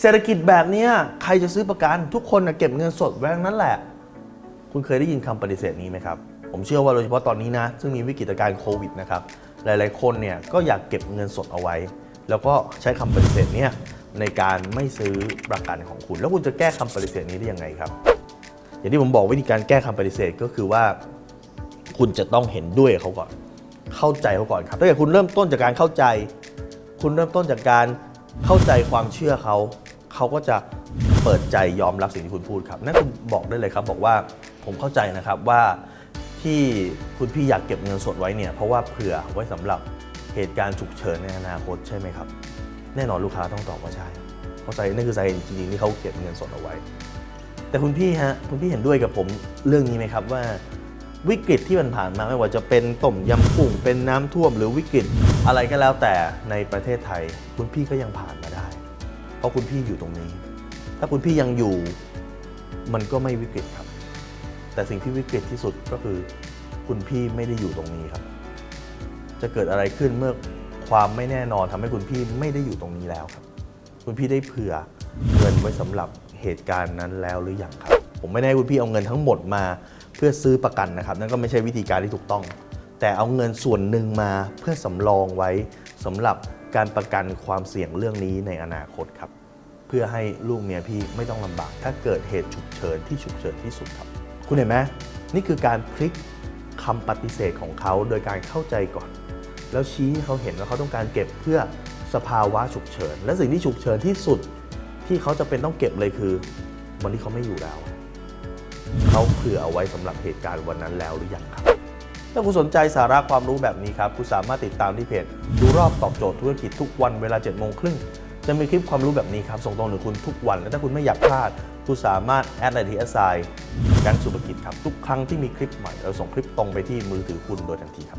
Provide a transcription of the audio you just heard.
เศรษฐกิจแบบนี้ใครจะซื้อประกัน ทุกคนนะเก็บเงินสดไว้ทั้งนั้นแหละ คุณเคยได้ยินคำปฏิเสธนี้ไหมครับ ผมเชื่อว่าโดยเฉพาะตอนนี้นะ ซึ่งมีวิกฤตการณ์โควิดนะครับ หลายๆ คนเนี่ยก็อยากเก็บเงินสดเอาไว้ แล้วก็ใช้คำปฏิเสธเนี่ยในการไม่ซื้อประกันของคุณ แล้วคุณจะแก้คำปฏิเสธนี้ได้ยังไงครับ อย่างที่ผมบอกวิธีการแก้คำปฏิเสธก็คือว่า คุณจะต้องเห็นด้วยเขาก่อน เข้าใจเขาก่อนครับถ้าเกิดคุณเริ่มต้นจากการเข้าใจ คุณเริ่มต้นจากการ เข้าใจความเชื่อเขาเขาก็จะเปิดใจยอมรับสิ่งที่คุณพูดครับ นั่นคุณบอกได้เลยครับบอกว่าผมเข้าใจนะครับว่าที่คุณพี่อยากเก็บเงินสดไว้เนี่ยเพราะว่าเผื่อไว้สำหรับเหตุการณ์ฉุกเฉินในอนาคตใช่ไหมครับ แน่นอนลูกค้าต้องตอบว่าใช่ เข้าใจนั่นคือสาเหตุจริงๆที่เขาเก็บเงินสดเอาไว้ แต่คุณพี่ฮะคุณพี่เห็นด้วยกับผมเรื่องนี้ไหมครับว่า วิกฤตที่มันผ่านมาไม่ว่าจะเป็นต้มยำกุ้งเป็นน้ำท่วมหรือวิกฤต อะไรก็แล้วแต่ในประเทศไทย คุณพี่ก็ยังผ่านมาได้ เพราะคุณพี่อยู่ตรงนี้ ถ้าคุณพี่ยังอยู่ มันก็ไม่วิกฤตครับ แต่สิ่งที่วิกฤตที่สุดก็คือ คุณพี่ไม่ได้อยู่ตรงนี้ครับ จะเกิดอะไรขึ้นเมื่อความไม่แน่นอนทำให้คุณพี่ไม่ได้อยู่ตรงนี้แล้วครับ คุณพี่ได้เผื่อเงินไว้สำหรับเหตุการณ์นั้นแล้วหรือยังครับ ผมไม่ได้ให้คุณพี่เอาเงินทั้งหมดมาเพื่อซื้อประกันนะครับ นั่นก็ไม่ใช่วิธีการที่ถูกต้อง แต่เอาเงินส่วนหนึ่งมาเพื่อสำรองไว้สำหรับการประกันความเสี่ยงเรื่องนี้ในอนาคตครับ เพื่อให้ลูกเมียพี่ไม่ต้องลำบาก ถ้าเกิดเหตุฉุกเฉินที่ฉุกเฉินที่สุดครับ คุณเห็นไหมนี่คือการพลิกคำปฏิเสธของเขาโดยการเข้าใจก่อน แล้วชี้ให้เขาเห็นว่าเขาต้องการเก็บเพื่อสภาวะฉุกเฉิน และสิ่งที่ฉุกเฉินที่สุดที่เขาจะเป็นต้องเก็บเลยคือวันที่เขาไม่อยู่แล้ว เขาเผื่อเอาไว้สำหรับเหตุการณ์วันนั้นแล้วหรือยังครับ ถ้าคุณสนใจสาระความรู้แบบนี้ครับคุณสามารถติดตามที่เพจดูรอบตอบโจทย์ธุรกิจทุกวันเวลา7จ็ดโมงครึ่งจะมีคลิปความรู้แบบนี้ครับส่งตรงถึงคุณทุกวัน และถ้าคุณไม่อยากพลาด คุณสามารถแอดไลน์ทีเอสไซน์กันสุภกิจครับทุกครั้งที่มีคลิปใหม่เราส่งคลิปตรงไปที่มือถือคุณโดยทันทีครับ